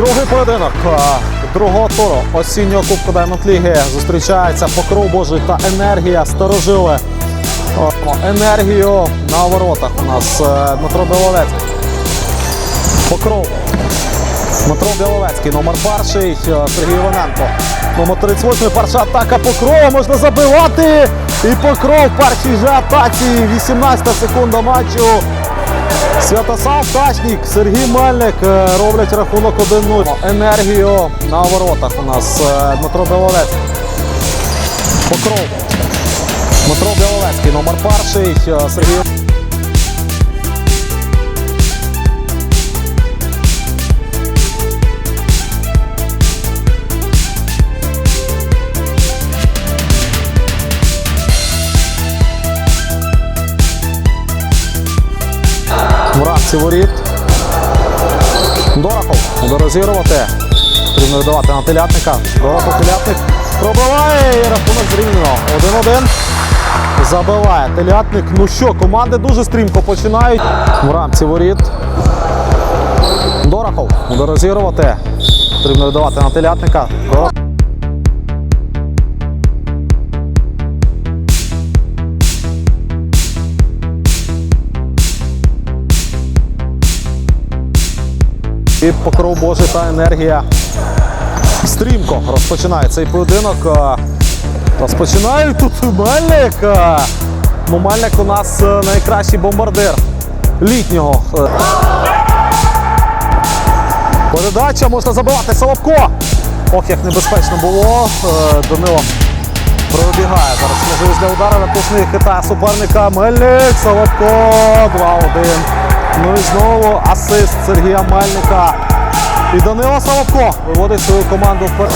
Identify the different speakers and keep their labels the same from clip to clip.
Speaker 1: Восьмий поєдинок е, другого туру осіннього кубку Даймонд Ліги зустрічається покров Божий та енергія старожили. Енергію на воротах у нас е, Дмитро Біловецький. Покров. Дмитро Біловецький, номер перший, е, Сергій Іваненко. Номер 38 перша атака Покрова можна забивати. І Покров першій же атаці. 18 секунда матчу. Святослав Тачнік, Сергій Мельник е, роблять рахунок 1-0. Енергію на воротах у нас е, Дмитро Біловецький. Покров. Дмитро Біловецький, номер перший, е, Сергій. Воріт. Дорохов буде розігрувати. Потрібно віддавати на телятника. Дорохов телятник пробиває і рахунок зрівняно. 1-1. Забиває телятник. Ну що, команди дуже стрімко починають. В рамці воріт. Дорохов буде розігрувати. Потрібно віддавати на телятника. Дорохов. І покров Божий та енергія стрімко розпочинає цей поєдинок. Е, Розпочинає тут Мельник. Е, Ну, Мельник у нас е, найкращий бомбардир літнього. Передача можна забивати Соловко. Ох, як небезпечно було. Данило пробігає. Зараз можливість для удару напушний хитає суперника. Мельник, Соловко, 2-1. Ну і знову асист Сергія Мельника. І Данило Соловко виводить свою команду вперед.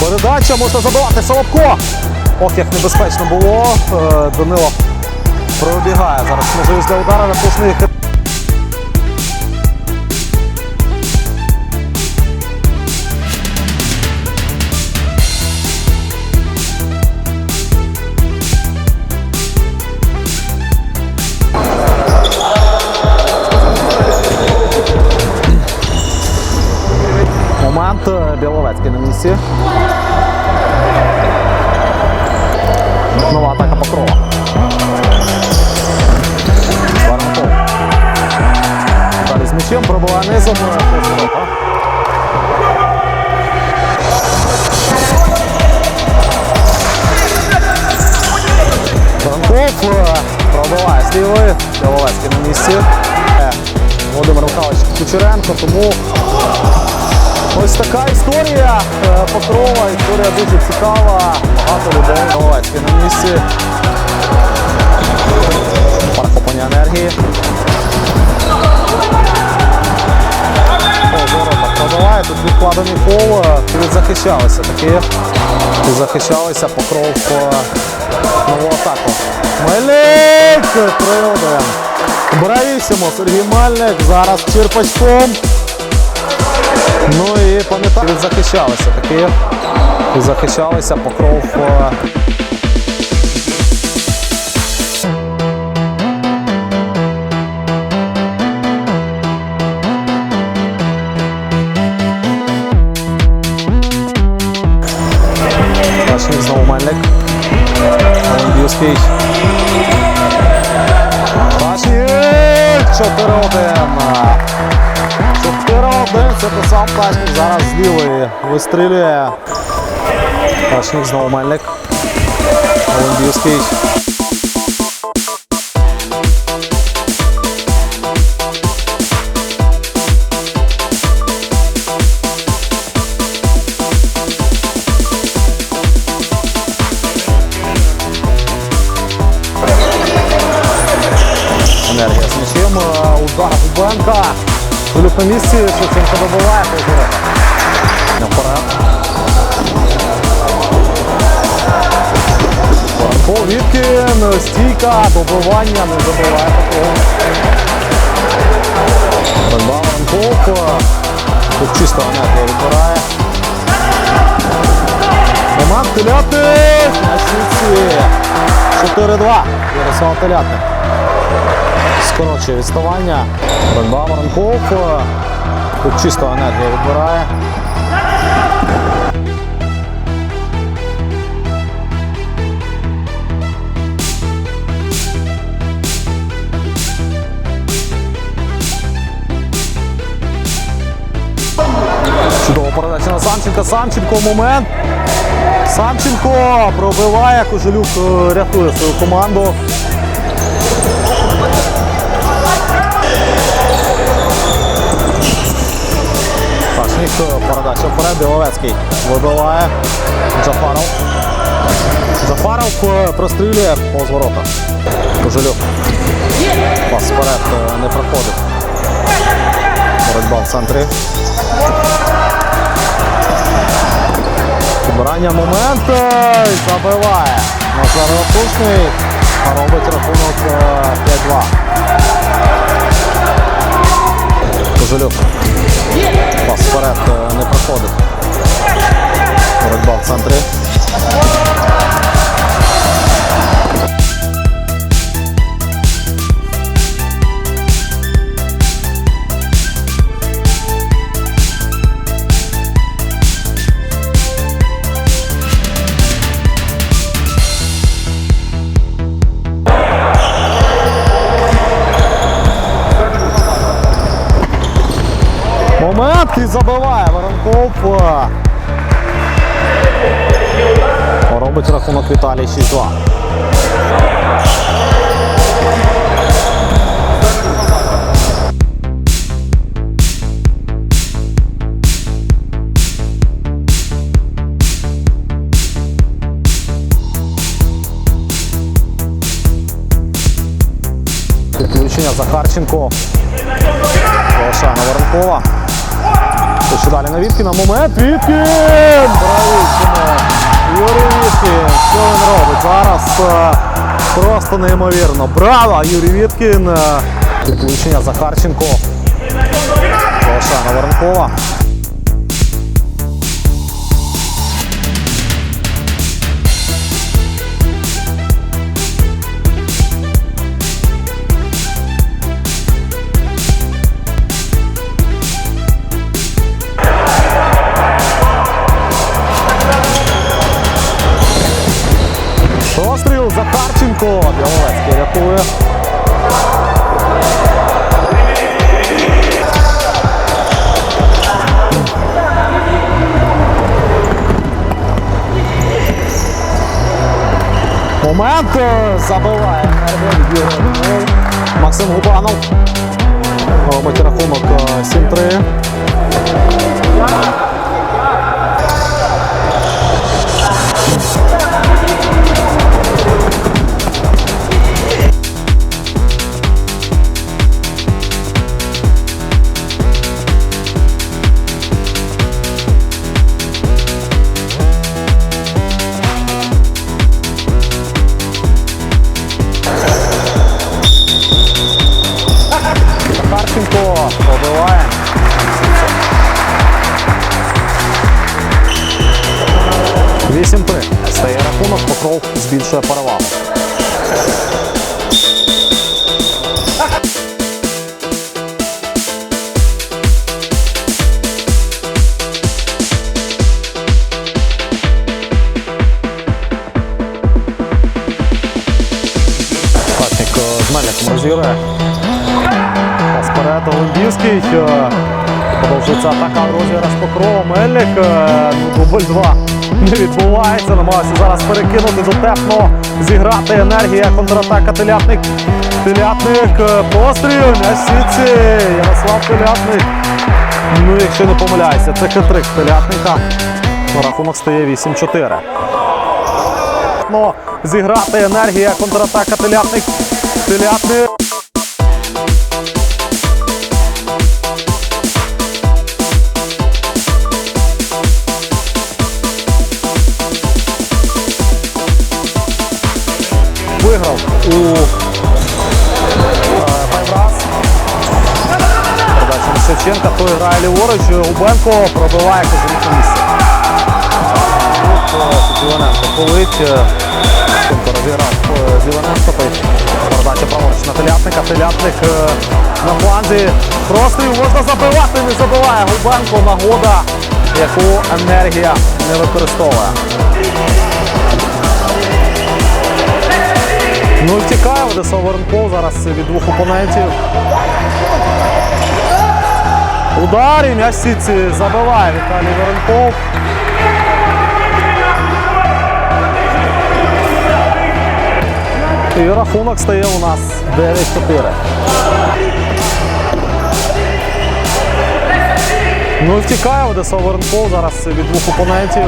Speaker 1: Передача можна забивати Соловко. Ох, як небезпечно було. Е, Данило пробігає. Зараз можливість для удару напушний хитає. Біловецький на місці. Нова атака Покрова. Барнаков. Далі з м'ячем пробиває низом. Барнаков е, пробиває з лівої. Біловецький на місці. Е, Володимир Михайлович Кучеренко, тому Ось така історія е, Покрова, історія дуже цікава, багато людей Головецький на місці. Пархопання енергії. О, ворота пробиває, тут відкладений пол, е, відзахищалися такі. Відзахищалися Покров е, нову атаку. Мельник! 3-1. Бравісимо Сергій Мельник, зараз черпачком. Пам'ятаю, захищалися такі. Захищалися покров. е, Рашник знову Мельник. Олімбійський. Рашник! 4-1. 4-1, це сам Ташник зараз з лівої вистрілює. Ташник знову Мельник. Олімбійський. Филіп на місці, Шевченко добиває поворота. Наперед. Франко Віткін, стійка, добивання, не забиває такого. Боротьба Воронков. Тут чисто енергія відбирає. Момент Телятник на світці. 4-2. Ярослав Телятник. Скорочує відставання. Боротьба Воронков. е, Тут чисто енергія відбирає. Чудова передача на Самченка. Самченко момент. Самченко пробиває. Кожелюк е, рятує свою команду. Е, передача вперед. Біловецький вибиває. Джафаров. Джафаров е, прострілює повз ворота. Кожелюк. Пас вперед е, не проходить. Боротьба в центрі. Підбирання момент е, забиває. Назар Ракушний робить рахунок е, 5-2. Кожелюк. Вперед е, не проходить. Боротьба в центрі. і забиває Воронков. е. Робить рахунок Віталій 6-2. Підключення Захарченко. Залишає на Воронкова. Ще далі на Віткіна. Момент. Віткін! Бравissimo! Юрій Віткін. Що він робить? Зараз е, просто неймовірно. Браво! Юрій Віткін. Е, Підключення Захарченко. Залишає на Воронкова. Момент е, забиває. Максим Губанов. Робить рахунок е, 7-3. Захарченко пробиває. Вісім три. Стає рахунок, Покров збільшує перевагу. Пасник е, розіграє. Вперед Олимпійський. Продовжується атака розіграш Покрова. Мельник. е, ну, Дубль 2 не відбувається. Намагався зараз перекинути дотепно, зіграти енергія, контратака телятник. Телятник. е, Постріл на сітці. Ярослав Телятник. Ну, якщо не помиляюся, це хитрик телятника. Рахунок стає 8-4. Ну, Зіграти енергія, контратака телятник. Телятник. У Шевченка, той грає ліворуч, Губенко пробиває козирічне місце. Е, полить. е, Шевченко зіграв е. Той передача праворуч на телятника. Телятник е, на фланзі. Простріл можна забивати, не забиває Губенко. Нагода, яку енергія не використовує. Ну втікає Одеса Воронков зараз від двох опонентів. Удар і м'яч забиває Віталій Воронков. І рахунок стає у нас 9-4. Ну і втікає Одеса Воронков зараз від двох опонентів.